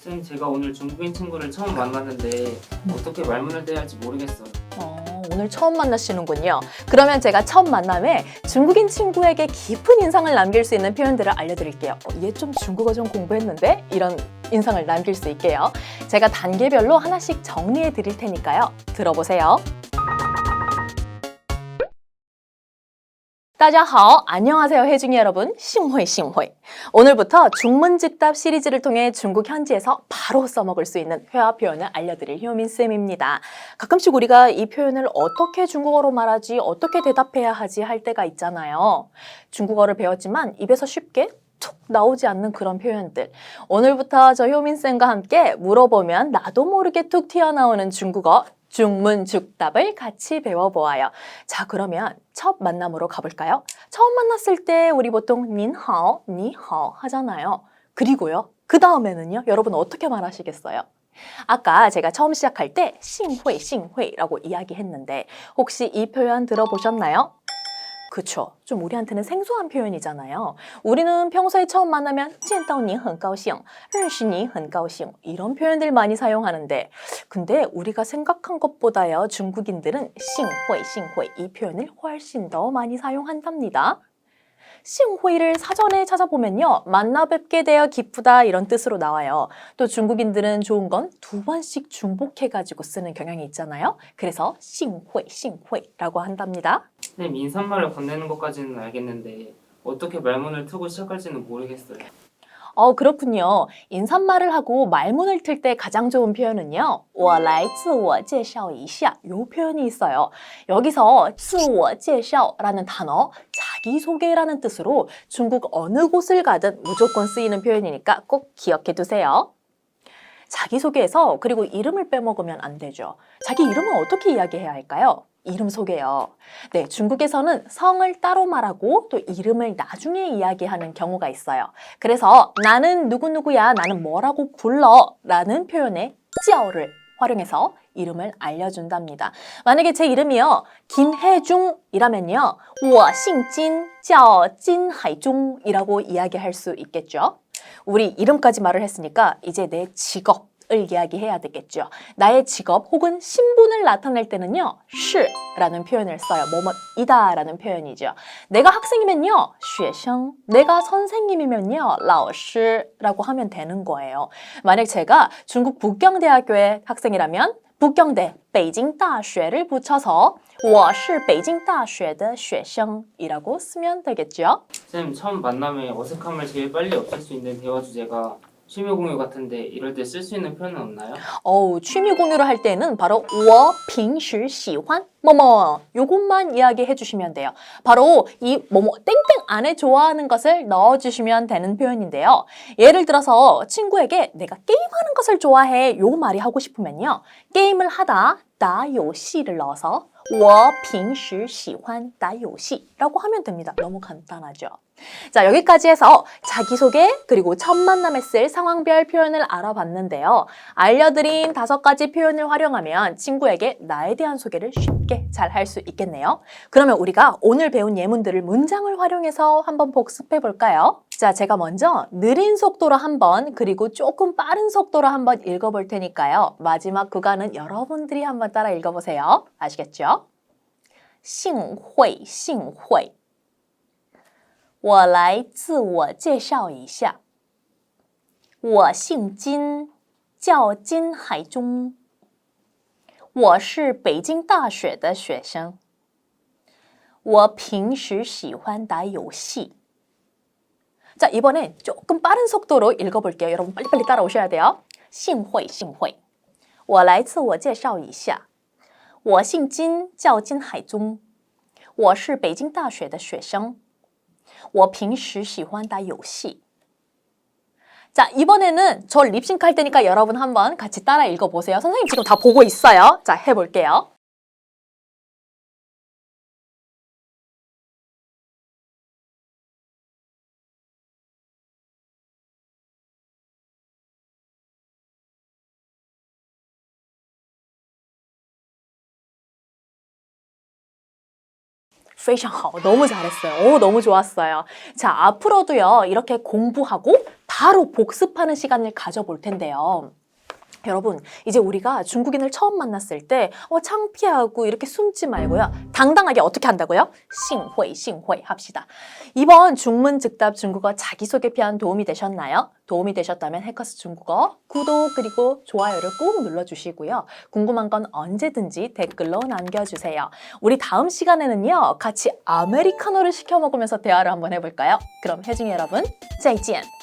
쌤 제가 오늘 중국인 친구를 처음 만났는데 어떻게 말문을 떼야 할지 모르겠어요. 어, 오늘 처음 만나시는군요. 그러면 제가 첫 만남에 중국인 친구에게 깊은 인상을 남길 수 있는 표현들을 알려드릴게요. 어, 얘좀 중국어 좀 공부했는데? 이런 인상을 남길 수 있게요. 제가 단계별로 하나씩 정리해 드릴 테니까요. 들어보세요. 大家好, 안녕하세요 혜중이 여러분, 싱호이 싱호이. 오늘부터 중문즉답 시리즈를 통해 중국 현지에서 바로 써먹을 수 있는 회화 표현을 알려드릴 효민쌤입니다. 가끔씩 우리가 이 표현을 어떻게 중국어로 말하지, 어떻게 대답해야 하지 할 때가 있잖아요. 중국어를 배웠지만 입에서 쉽게 툭 나오지 않는 그런 표현들. 오늘부터 저 효민쌤과 함께 물어보면 나도 모르게 툭 튀어나오는 중국어 중문즉답을 같이 배워보아요. 자, 그러면 첫 만남으로 가볼까요? 처음 만났을 때 우리 보통 닌하오, 니하오 하잖아요. 그리고요, 그 다음에는요, 여러분 어떻게 말하시겠어요? 아까 제가 처음 시작할 때 싱회, 싱회라고 이야기했는데 혹시 이 표현 들어보셨나요? 그쵸. 좀 우리한테는 생소한 표현이잖아요. 우리는 평소에 처음 만나면 见到你很高兴,认识你很高兴 이런 표현들 많이 사용하는데 근데 우리가 생각한 것보다요 중국인들은 싱회, 싱회 이 표현을 훨씬 더 많이 사용한답니다. 싱회를 사전에 찾아보면요 만나 뵙게 되어 기쁘다 이런 뜻으로 나와요. 또 중국인들은 좋은 건 두 번씩 중복해가지고 쓰는 경향이 있잖아요. 그래서 싱회, 싱회라고 한답니다. 쌤 인사말을 건네는 것까지는 알겠는데 어떻게 말문을 트고 시작할지는 모르겠어요. 어, 그렇군요. 인사말을 하고 말문을 틀 때 가장 좋은 표현은요. 我来自我介绍一下. 요 표현이 있어요. 여기서 自我介绍라는 단어 자기소개라는 뜻으로 중국 어느 곳을 가든 무조건 쓰이는 표현이니까 꼭 기억해 두세요. 자기소개에서 그리고 이름을 빼먹으면 안 되죠. 자기 이름은 어떻게 이야기해야 할까요? 이름 소개요. 네, 중국에서는 성을 따로 말하고 또 이름을 나중에 이야기하는 경우가 있어요. 그래서 나는 누구누구야, 나는 뭐라고 불러 라는 표현에 叫를 활용해서 이름을 알려준답니다. 만약에 제 이름이요, 김혜중이라면요, 我姓金,叫金海中이라고 이야기할 수 있겠죠. 우리 이름까지 말을 했으니까 이제 내 직업 을 이야기해야 되겠죠. 나의 직업 혹은 신분을 나타낼 때는요, 是라는 표현을 써요. 뭐뭐이다라는 표현이죠. 내가 학생이면요, 学生. 내가 선생님이면요, 老师라고 하면 되는 거예요. 만약 제가 중국 북경대학교의 학생이라면 북경대, 北京大学를 붙여서 我是北京大学的学生이라고 쓰면 되겠죠. 쌤 처음 만남에 어색함을 제일 빨리 없앨 수 있는 대화 주제가 취미 공유 같은데 이럴 때 쓸 수 있는 표현은 없나요? 어우, 취미 공유를 할 때는 바로 我平时喜欢뭐뭐 요것만 이야기해 주시면 돼요. 바로 이 뭐뭐 땡땡 안에 좋아하는 것을 넣어 주시면 되는 표현인데요. 예를 들어서 친구에게 내가 게임하는 것을 좋아해 요 말이 하고 싶으면요. 게임을 하다 打游戏를 넣어서 我平时喜欢打游戏라고 하면 됩니다. 너무 간단하죠. 자, 여기까지 해서 자기소개 그리고 첫 만남에 쓸 상황별 표현을 알아봤는데요. 알려드린 다섯 가지 표현을 활용하면 친구에게 나에 대한 소개를 쉽게 잘 할 수 있겠네요. 그러면 우리가 오늘 배운 예문들을 문장을 활용해서 한번 복습해 볼까요? 자, 제가 먼저 느린 속도로 한번 그리고 조금 빠른 속도로 한번 읽어볼 테니까요. 마지막 구간은 여러분들이 한번 따라 읽어보세요. 아시겠죠? 幸会,幸会. 我来自我介绍一下，我姓金，叫金海中，我是北京大学的学生，我平时喜欢打游戏。 자, 이번엔 조금 빠른 속도로 읽어볼게요. 여러분 빨리빨리 따라오셔야 돼요. 幸会,幸会.我来自我介绍一下，我姓金，叫金海中，我是北京大学的学生。 我平时喜欢打游戏. 자, 이번에는 저 립싱크 할 테니까 여러분 한번 같이 따라 읽어보세요. 선생님 지금 다 보고 있어요. 자, 해볼게요. 非常 너무 잘했어요. 오, 너무 좋았어요. 자, 앞으로도요, 이렇게 공부하고 바로 복습하는 시간을 가져볼 텐데요. 여러분, 이제 우리가 중국인을 처음 만났을 때 어, 창피하고 이렇게 숨지 말고요. 당당하게 어떻게 한다고요? 싱회, 싱회 합시다. 이번 중문 즉답 중국어 자기소개 편 도움이 되셨나요? 도움이 되셨다면 해커스 중국어 구독 그리고 좋아요를 꼭 눌러주시고요. 궁금한 건 언제든지 댓글로 남겨주세요. 우리 다음 시간에는요. 같이 아메리카노를 시켜 먹으면서 대화를 한번 해볼까요? 그럼 혜중이 여러분, 再见.